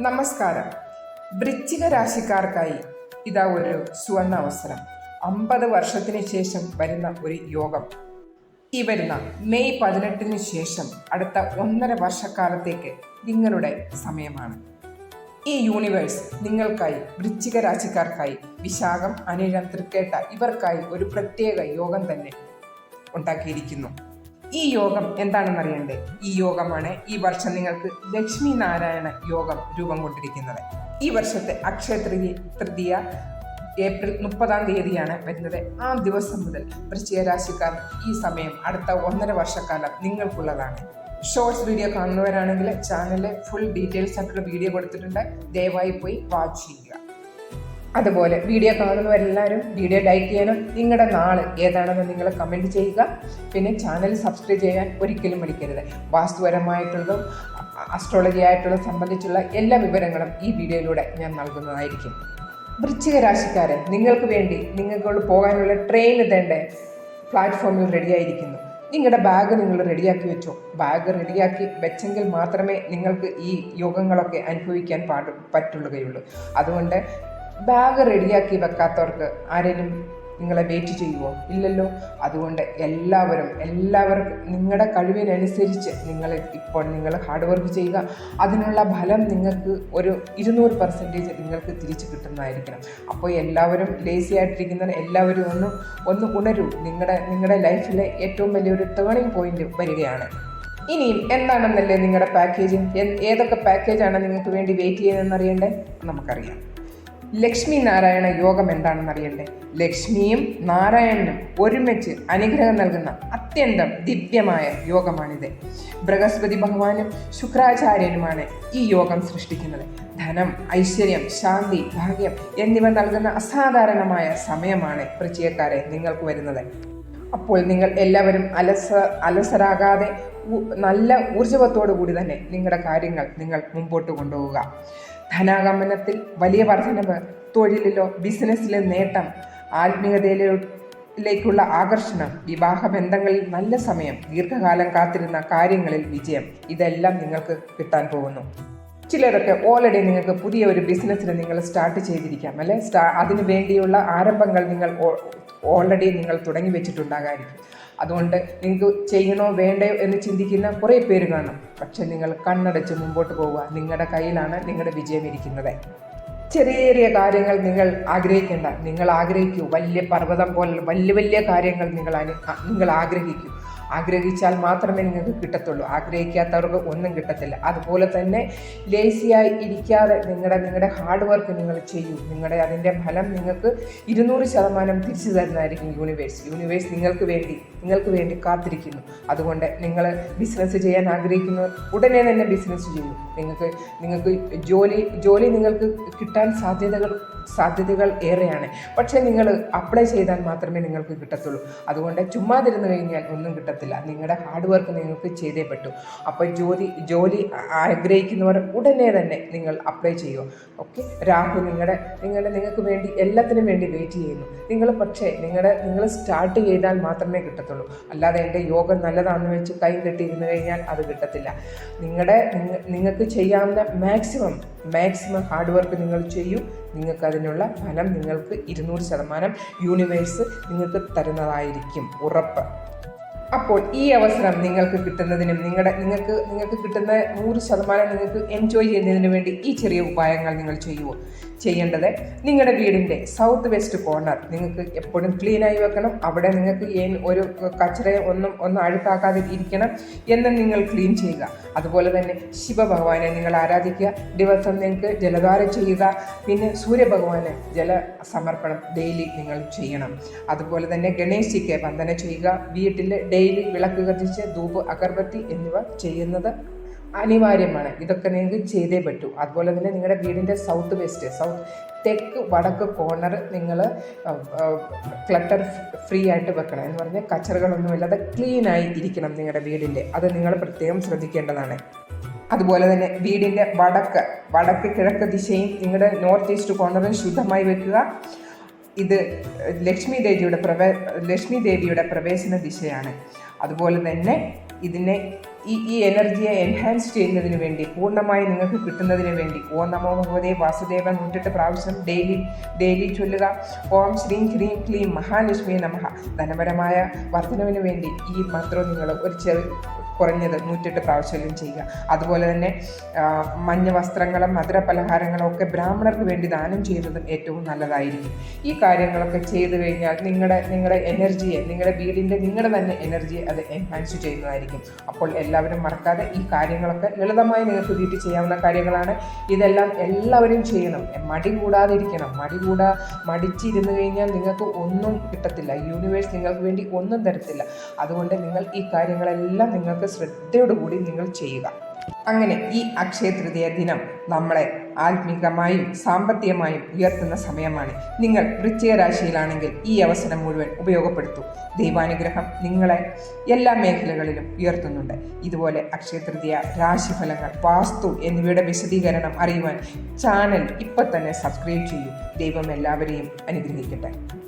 നമസ്കാരം. വൃശ്ചിക രാശിക്കാർക്കായി ഇതാ ഒരു സുവർണ അവസരം. അമ്പത് വർഷത്തിന് ശേഷം വരുന്ന ഒരു യോഗം. ഈ വരുന്ന മെയ് പതിനെട്ടിന് ശേഷം അടുത്ത ഒന്നര വർഷക്കാലത്തേക്ക് നിങ്ങളുടെ സമയമാണ്. ഈ യൂണിവേഴ്സ് നിങ്ങൾക്കായി വൃശ്ചിക രാശിക്കാർക്കായി വിശാഖം അനിഴം തൃക്കേട്ട ഇവർക്കായി ഒരു പ്രത്യേക യോഗം തന്നെ ഉണ്ടാക്കിയിരിക്കുന്നു. ഈ യോഗം എന്താണെന്ന് അറിയണ്ടേ? ഈ യോഗമാണ് ഈ വർഷം നിങ്ങൾക്ക് ലക്ഷ്മി നാരായണ യോഗം രൂപം കൊണ്ടിരിക്കുന്നത്. ഈ വർഷത്തെ അക്ഷയ തൃതീയ തൃതീയ ഏപ്രിൽ മുപ്പതാം തീയതിയാണ് വരുന്നത്. ആ ദിവസം മുതൽ വൃശ്ചിക രാശിക്കാർ ഈ സമയം അടുത്ത ഒന്നര വർഷക്കാലം നിങ്ങൾക്കുള്ളതാണ്. ഷോർട്സ് വീഡിയോ കാണുന്നവരാണെങ്കിൽ ചാനലിൽ ഫുൾ ഡീറ്റെയിൽസ് ആയിട്ടുള്ള വീഡിയോ കൊടുത്തിട്ടുണ്ട്. ദയവായി പോയി വാച്ച് ചെയ്യുക. അതുപോലെ വീഡിയോ കാണുന്നവരെല്ലാവരും വീഡിയോ ലൈക്ക് ചെയ്യാനും നിങ്ങളുടെ നാൾ ഏതാണെന്ന് നിങ്ങൾ കമന്റ് ചെയ്യുക. പിന്നെ ചാനൽ സബ്സ്ക്രൈബ് ചെയ്യാൻ ഒരിക്കലും മടിക്കരുത്. വാസ്തുപരമായിട്ടുള്ളതും അസ്ട്രോളജി ആയിട്ടുള്ള സംബന്ധിച്ചുള്ള എല്ലാ വിവരങ്ങളും ഈ വീഡിയോയിലൂടെ ഞാൻ നൽകുന്നതായിരിക്കും. വൃശ്ചിക രാശിക്കാരെ നിങ്ങൾക്ക് വേണ്ടി നിങ്ങൾക്കുള്ള പോകാനുള്ള ട്രെയിൻ ഇതേണ്ട? പ്ലാറ്റ്ഫോമിൽ റെഡിയായിരിക്കുന്നു നിങ്ങളുടെ ബാഗ് നിങ്ങൾ റെഡിയാക്കി വെച്ചോ. ബാഗ് റെഡിയാക്കി വെച്ചെങ്കിൽ മാത്രമേ നിങ്ങൾക്ക് ഈ യോഗങ്ങളൊക്കെ അനുഭവിക്കാൻ പാടു പറ്റുള്ളൂ അതുകൊണ്ട് ബാഗ് റെഡിയാക്കി വെക്കാത്തവർക്ക് ആരെങ്കിലും നിങ്ങളെ വെയിറ്റ് ചെയ്യുമോ ഇല്ലല്ലോ. അതുകൊണ്ട് എല്ലാവരും എല്ലാവർക്കും നിങ്ങളുടെ കഴിവിനനുസരിച്ച് നിങ്ങൾ ഇപ്പോൾ നിങ്ങൾ ഹാർഡ് വർക്ക് ചെയ്യുക. അതിനുള്ള ഫലം നിങ്ങൾക്ക് ഒരു ഇരുന്നൂറ് പെർസെന്റേജ് നിങ്ങൾക്ക് തിരിച്ചു കിട്ടുന്നതായിരിക്കണം. അപ്പോൾ എല്ലാവരും ലേസി ആയിട്ടിരിക്കുന്നവർ എല്ലാവരും ഒന്ന് ഒന്ന് ഉണരൂ. നിങ്ങളുടെ നിങ്ങളുടെ ലൈഫിലെ ഏറ്റവും വലിയൊരു ടേണിംഗ് പോയിന്റ് വരികയാണ്. ഇനിയും എന്താണെന്നല്ലേ നിങ്ങളുടെ പാക്കേജ് ഏതൊക്കെ പാക്കേജാണ് നിങ്ങൾക്ക് വേണ്ടി വെയിറ്റ് ചെയ്യുന്നതെന്ന് അറിയണ്ടേ? നമുക്കറിയാം. ലക്ഷ്മി നാരായണ യോഗം എന്താണെന്ന് അറിയണ്ടേ? ലക്ഷ്മിയും നാരായണനും ഒരുമിച്ച് അനുഗ്രഹം നൽകുന്ന അത്യന്തം ദിവ്യമായ യോഗമാണിത്. ബൃഹസ്പതി ഭഗവാനും ശുക്രാചാര്യനുമാണ് ഈ യോഗം സൃഷ്ടിക്കുന്നത്. ധനം ഐശ്വര്യം ശാന്തി ഭാഗ്യം എന്നിവ നൽകുന്ന അസാധാരണമായ സമയമാണ് പ്രചയക്കാരെ നിങ്ങൾക്ക് വരുന്നത്. അപ്പോൾ നിങ്ങൾ എല്ലാവരും അലസ അലസരാകാതെ നല്ല ഊർജവത്തോടു കൂടി തന്നെ നിങ്ങളുടെ കാര്യങ്ങൾ നിങ്ങൾ മുമ്പോട്ട് കൊണ്ടുപോവുക. ധനാഗമനത്തിൽ വലിയ വർധനവ് തൊഴിലിലോ ബിസിനസ്സിലെ നേട്ടം ആത്മീയതയിലേക്കുള്ള ആകർഷണം വിവാഹ ബന്ധങ്ങളിൽ നല്ല സമയം ദീർഘകാലം കാത്തിരുന്ന കാര്യങ്ങളിൽ വിജയം ഇതെല്ലാം നിങ്ങൾക്ക് കിട്ടാൻ പോകുന്നു. ചിലരൊക്കെ ഓൾറെഡി നിങ്ങൾക്ക് പുതിയ ഒരു ബിസിനസ്സിന് നിങ്ങൾ സ്റ്റാർട്ട് ചെയ്തിരിക്കാം അല്ലെ? സ്റ്റാ അതിനു വേണ്ടിയുള്ള ആരംഭങ്ങൾ നിങ്ങൾ ഓൾറെഡി നിങ്ങൾ തുടങ്ങി വെച്ചിട്ടുണ്ടാകായിരിക്കും. അതുകൊണ്ട് നിങ്ങൾക്ക് ചെയ്യണോ വേണ്ടയോ എന്ന് ചിന്തിക്കുന്ന കുറേ പേര് കാണും. പക്ഷെ നിങ്ങൾ കണ്ണടച്ച് മുമ്പോട്ട് പോവുക. നിങ്ങളുടെ കയ്യിലാണ് നിങ്ങളുടെ വിജയം ഇരിക്കുന്നത്. ചെറിയ ചെറിയ കാര്യങ്ങൾ നിങ്ങൾ ആഗ്രഹിക്കേണ്ട. നിങ്ങൾ ആഗ്രഹിക്കൂ. വലിയ പർവതം പോലെ വലിയ വലിയ കാര്യങ്ങൾ നിങ്ങൾ നിങ്ങൾ ആഗ്രഹിക്കൂ. ആഗ്രഹിച്ചാൽ മാത്രമേ നിങ്ങൾക്ക് കിട്ടത്തുള്ളൂ. ആഗ്രഹിക്കാത്തവർക്ക് ഒന്നും കിട്ടത്തില്ല. അതുപോലെ തന്നെ ലേസിയായി ഇരിക്കാതെ നിങ്ങളുടെ നിങ്ങളുടെ ഹാർഡ് വർക്ക് നിങ്ങൾ ചെയ്യൂ. നിങ്ങളുടെ അതിന്റെ ഫലം നിങ്ങൾക്ക് ഇരുന്നൂറ് ശതമാനം തിരിച്ചു തരുന്നതായിരിക്കും യൂണിവേഴ്സ് യൂണിവേഴ്സ് നിങ്ങൾക്ക് വേണ്ടി നിങ്ങൾക്ക് വേണ്ടി കാത്തിരിക്കുന്നു. അതുകൊണ്ട് നിങ്ങൾ ബിസിനസ് ചെയ്യാൻ ആഗ്രഹിക്കുന്നവർ ഉടനെ തന്നെ ബിസിനസ് ചെയ്യൂ നിങ്ങൾക്ക് നിങ്ങൾക്ക് ജോലി ജോലി നിങ്ങൾക്ക് കിട്ടാൻ സാധ്യതകൾ സാധ്യതകൾ ഏറെയാണ്. പക്ഷേ നിങ്ങൾ അപ്ലൈ ചെയ്താൽ മാത്രമേ നിങ്ങൾക്ക് കിട്ടത്തുള്ളൂ. അതുകൊണ്ട് ചുമ്മാതിരുന്ന് കഴിഞ്ഞാൽ ഒന്നും കിട്ടത്തില്ല. നിങ്ങളുടെ ഹാർഡ് വർക്ക് നിങ്ങൾക്ക് ചെയ്തേ പറ്റൂ. അപ്പോൾ ജോലി ജോലി ആഗ്രഹിക്കുന്നവർ ഉടനെ തന്നെ നിങ്ങൾ അപ്ലൈ ചെയ്യുക. ഓക്കെ? രാഹു നിങ്ങളുടെ നിങ്ങളുടെ നിങ്ങൾക്ക് വേണ്ടി എല്ലാത്തിനും വേണ്ടി വെയിറ്റ് ചെയ്യുന്നു. നിങ്ങൾ പക്ഷേ നിങ്ങളുടെ നിങ്ങൾ സ്റ്റാർട്ട് ചെയ്താൽ മാത്രമേ കിട്ടത്തുള്ളൂ. അല്ലാതെ എന്റെ യോഗം നല്ലതാണെന്ന് വെച്ച് കൈ കെട്ടിയിരുന്ന് കഴിഞ്ഞാൽ അത് കിട്ടത്തില്ല. നിങ്ങളുടെ നിങ്ങ- നിങ്ങൾക്ക് ചെയ്യാവുന്ന മാക്സിമം മാക്സിമം ഹാർഡ് വർക്ക് നിങ്ങൾ ചെയ്യൂ. നിങ്ങൾക്കതിനുള്ള ഫലം നിങ്ങൾക്ക് ഇരുന്നൂറ് ശതമാനം യൂണിവേഴ്സ് നിങ്ങൾക്ക് തരുന്നതായിരിക്കും. ഉറപ്പ്. അപ്പോൾ ഈ അവസരം നിങ്ങൾക്ക് കിട്ടുന്നതിനും നിങ്ങളുടെ നിങ്ങൾക്ക് നിങ്ങൾക്ക് കിട്ടുന്ന നൂറ് ശതമാനം നിങ്ങൾക്ക് എൻജോയ് ചെയ്യുന്നതിന് വേണ്ടി ഈ ചെറിയ ഉപായങ്ങൾ നിങ്ങൾ ചെയ്യുമോ ചെയ്യേണ്ടത് നിങ്ങളുടെ വീടിന്റെ സൗത്ത് വെസ്റ്റ് കോർണർ നിങ്ങൾക്ക് എപ്പോഴും ക്ലീനായി വെക്കണം. അവിടെ നിങ്ങൾക്ക് ഒരു കച്ചറ ഒന്നും ഒന്നും അഴുക്കാക്കാതെ ഇരിക്കണം എന്നും നിങ്ങൾ ക്ലീൻ ചെയ്യുക. അതുപോലെ തന്നെ ശിവഭഗവാനെ നിങ്ങൾ ആരാധിക്കുക. ദിവസം നിങ്ങൾക്ക് ജലധാര ചെയ്യുക. പിന്നെ സൂര്യഭഗവാന് ജല സമർപ്പണം ഡെയിലി നിങ്ങൾ ചെയ്യണം. അതുപോലെ തന്നെ ഗണേശിക്ക് വന്ദന ചെയ്യുക. വീട്ടിൽ ഡെയിലി വിളക്ക് കത്തിച്ച് ധൂപ് അഗർബത്തി എന്നിവ ചെയ്യുന്നത് അനിവാര്യമാണ്. ഇതൊക്കെ നിങ്ങൾക്ക് ചെയ്തേ പറ്റൂ. അതുപോലെ തന്നെ നിങ്ങളുടെ വീടിന്റെ സൗത്ത് വെസ്റ്റ് സൗത്ത് തെക്ക് വടക്ക് കോർണർ നിങ്ങൾ ക്ലട്ടർ ഫ്രീ ആയിട്ട് വെക്കണം. എന്ന് പറഞ്ഞാൽ കച്ചറകളൊന്നുമില്ലാതെ ക്ലീനായി ഇരിക്കണം നിങ്ങളുടെ വീടിന്റെ. അത് നിങ്ങൾ പ്രത്യേകം ശ്രദ്ധിക്കേണ്ടതാണ്. അതുപോലെ തന്നെ വീടിന്റെ വടക്ക് വടക്ക് കിഴക്ക് ദിശയും നിങ്ങളുടെ നോർത്ത് ഈസ്റ്റ് കോർണറും ശുദ്ധമായി വെക്കുക. ഇത് ലക്ഷ്മി ദേവിയുടെ പ്രവേ ലക്ഷ്മി ദേവിയുടെ പ്രവേശന ദിശയാണ്. അതുപോലെ തന്നെ ഇതിനെ ഈ ഈ എനർജിയെ എൻഹാൻസ് ചെയ്യുന്നതിന് വേണ്ടി പൂർണമായി നിങ്ങൾക്ക് കിട്ടുന്നതിന് വേണ്ടി ഓം നമോ ഭഗവതേ വാസുദേവ നൂറ്റെട്ട് പ്രാവശ്യം ഡെയിലി ഡെയിലി ചൊല്ലുക. ഓം ശ്രീം ക്രീം ക്ലീം മഹാലക്ഷ്മി നമഹ ധനപരമായ വർധനവിന് വേണ്ടി ഈ മന്ത്രം നിങ്ങൾ ഒരു ചെറിയ കുറഞ്ഞത് നൂറ്റെട്ട് പ്രാവശ്യം ചെയ്യുക. അതുപോലെ തന്നെ മഞ്ഞ വസ്ത്രങ്ങളും മധുര പലഹാരങ്ങളും ഒക്കെ ബ്രാഹ്മണർക്ക് വേണ്ടി ദാനം ചെയ്യുന്നതും ഏറ്റവും നല്ലതായിരിക്കും. ഈ കാര്യങ്ങളൊക്കെ ചെയ്തു കഴിഞ്ഞാൽ നിങ്ങളുടെ നിങ്ങളുടെ എനർജിയെ നിങ്ങളുടെ വീടിന്റെ നിങ്ങളുടെ തന്നെ എനർജിയെ അത് എൻഹാൻസ് ചെയ്യുന്നതായിരിക്കും. അപ്പോൾ എല്ലാവരും മറക്കാതെ ഈ കാര്യങ്ങളൊക്കെ ലളിതമായി നിങ്ങൾക്ക് വീട്ടിൽ ചെയ്യാവുന്ന കാര്യങ്ങളാണ്. ഇതെല്ലാം എല്ലാവരും ചെയ്യണം. മടി കൂടാതിരിക്കണം. മടി കൂടാ മടിച്ചിരുന്നു കഴിഞ്ഞാൽ നിങ്ങൾക്ക് ഒന്നും കിട്ടത്തില്ല. യൂണിവേഴ്സ് നിങ്ങൾക്ക് വേണ്ടി ഒന്നും തരത്തില്ല. അതുകൊണ്ട് നിങ്ങൾ ഈ കാര്യങ്ങളെല്ലാം നിങ്ങൾക്ക് ശ്രദ്ധയോടുകൂടി നിങ്ങൾ ചെയ്യുക. അങ്ങനെ ഈ അക്ഷയ തൃതീയ ദിനം നമ്മളെ ആത്മീകമായും സാമ്പത്തികമായും ഉയർത്തുന്ന സമയമാണ്. നിങ്ങൾ വൃശ്ചിക രാശിയിലാണെങ്കിൽ ഈ അവസരം മുഴുവൻ ഉപയോഗപ്പെടുത്തൂ. ദൈവാനുഗ്രഹം നിങ്ങളെ എല്ലാ മേഖലകളിലും ഉയർത്തുന്നുണ്ട്. ഇതുപോലെ അക്ഷയ തൃതീയ രാശിഫലങ്ങൾ വാസ്തു എന്നിവയുടെ വിശദീകരണം അറിയുവാൻ ചാനൽ ഇപ്പം തന്നെ സബ്സ്ക്രൈബ് ചെയ്യൂ. ദൈവം എല്ലാവരെയും അനുഗ്രഹിക്കട്ടെ.